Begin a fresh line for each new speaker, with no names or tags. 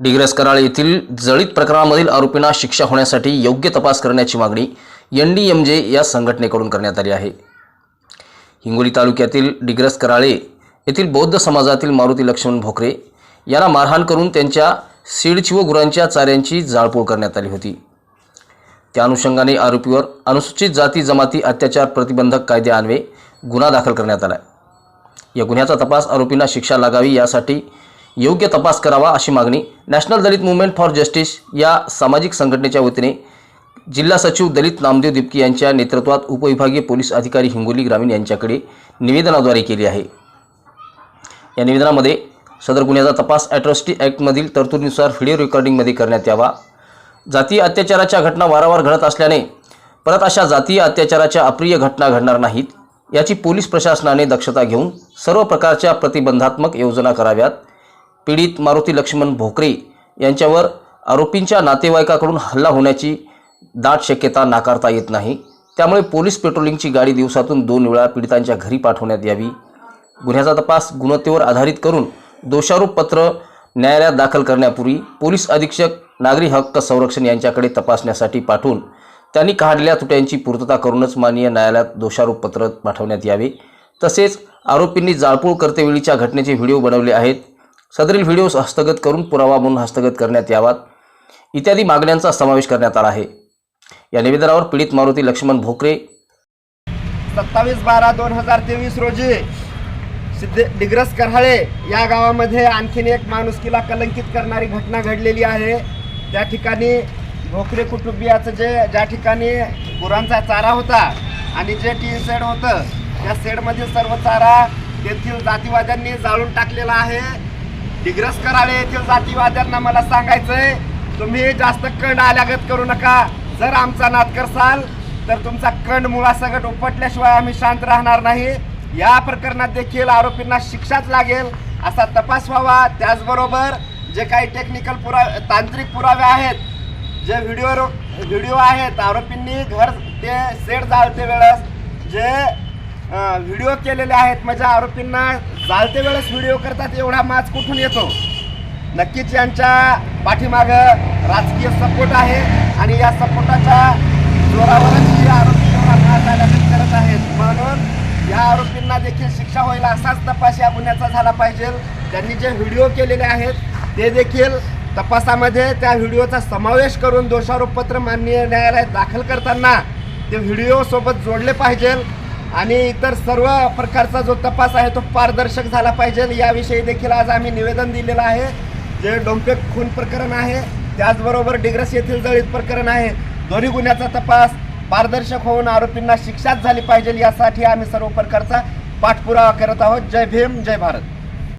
डिग्रस कराळ येथील जळीत प्रकरणामधील आरोपींना शिक्षा होण्यासाठी योग्य तपास करण्याची मागणी एन डी एम जे या संघटनेकडून करण्यात आली आहे. हिंगोली तालुक्यातील डिग्रस कराळे येथील बौद्ध समाजातील मारुती लक्ष्मण भोकरे यांना मारहाण करून त्यांच्या सीडची व गुरांच्या चाऱ्यांची जाळपोळ करण्यात आली होती. त्या अनुषंगाने आरोपीवर अनुसूचित जाती जमाती अत्याचार प्रतिबंधक कायद्यान्वये गुन्हा दाखल करण्यात आला या गुन्ह्याचा तपास आरोपींना शिक्षा लागावी यासाठी योग्य तपास करावा अशी मागणी National Dalit Movement for Justice या सामाजिक संघटनेच्या वतीने जिल्हा सचिव दलित नामदेव दिपकी यांच्या नेतृत्वात उपविभागीय पोलीस अधिकारी हिंगोली ग्रामीण यांच्याकडे निवेदनाद्वारे केली आहे. या निवेदनामध्ये सदर गुन्ह्याचा तपास ॲट्रॉसिटी ॲक्टमधील तरतुदीनुसार व्हिडिओ रेकॉर्डिंगमध्ये करण्यात यावा. जातीय अत्याचाराच्या घटना वारंवार घडत असल्याने परत अशा जातीय अत्याचाराच्या अप्रिय घटना घडणार नाहीत याची पोलीस प्रशासनाने दक्षता घेऊन सर्व प्रकारच्या प्रतिबंधात्मक योजना कराव्यात. पीडित मारुती लक्ष्मण भोकरे यांच्यावर आरोपींच्या नातेवाईकाकडून हल्ला होण्याची दाट शक्यता नाकारता येत नाही. त्यामुळे पोलीस पेट्रोलिंगची गाडी दिवसातून दोन वेळा पीडितांच्या घरी पाठवण्यात यावी. गुन्ह्याचा तपास गुणवत्तेवर आधारित करून दोषारोप पत्र न्यायालयात दाखल करण्यापूर्वी पोलीस अधीक्षक नागरी हक्क संरक्षण यांच्याकडे तपासण्यासाठी पाठवून त्यांनी काढलेल्या तुट्यांची पूर्तता करूनच माननीय न्यायालयात दोषारोप पत्र पाठवण्यात यावे. तसेच आरोपींनी जाळपोळ करतेवेळीच्या घटनेचे व्हिडिओ बनवले आहेत. सदरील व्हिडिओ हस्तगत करून पुरावा म्हणून हस्तगत करण्यात यावात. इत्यादी मागण्यांचा समावेश करण्यात आला आहे. या निवेदनावर पीडित मारुती लक्ष्मण भोकरे
सत्तावीस बारा दोन हजार तेवीस रोजी सिद्धे डिग्रस करहाळे या गावामध्ये आणखीन एक माणुसकीला कलंकित करणारी घटना घडलेली आहे. त्या ठिकाणी भोकरे कुटुंबियाचं जे ज्या ठिकाणी गुरांचा चारा होता आणि जे टी शेड होतं त्या सेडमधील सर्व चारा तेथील जातीवाद्यांनी जाळून टाकलेला आहे. डिग्रस कराळे येथील जातीवाद्यांना मला सांगायचंय तुम्ही जास्त कंड आल्यागत करू नका. जर आमचा नाद करसाल तर तुमचा कंड मुळासकट उपटल्याशिवाय आम्ही शांत राहणार नाही. या प्रकरणात देखील आरोपींना शिक्षाच लागेल असा तपास व्हावा. त्याचबरोबर जे काही टेक्निकल पुरा तांत्रिक पुरावे आहेत जे व्हिडिओ व्हिडिओ आहेत आरोपींनी घर ते सेट जाळते वेळेस. जे व्हिडिओ केलेले आहेत म्हणजे आरोपींना चालते वेळेस व्हिडिओ करतात एवढा माज कुठून येतो? नक्कीच यांच्या पाठीमागं राजकीय सपोर्ट आहे आणि या सपोर्टाच्या जोरावरच ही आरोपी एवढा माज करत आहेत. म्हणून या आरोपींना देखील शिक्षा होईल असाच तपास या गुन्ह्याचा झाला पाहिजे. त्यांनी जे व्हिडिओ केलेले आहेत ते देखील तपासामध्ये त्या व्हिडिओचा समावेश करून दोषारोपपत्र माननीय न्यायालयात दाखल करताना ते व्हिडिओसोबत जोडले पाहिजे. आणि इतर सर्व प्रकारचा जो तपास आहे तो पारदर्शक झाला पाहिजे. याविषयी देखील आज आम्ही निवेदन दिलेलं आहे. जे डोंपे खून प्रकरण आहे त्याचबरोबर डिग्रस येथील जळीत प्रकरण आहे दोन्ही गुन्ह्याचा तपास पारदर्शक होऊन आरोपींना शिक्षाच झाली पाहिजे यासाठी आम्ही सर्व प्रकारचा पाठपुरावा करत आहोत. जय भीम जय भारत.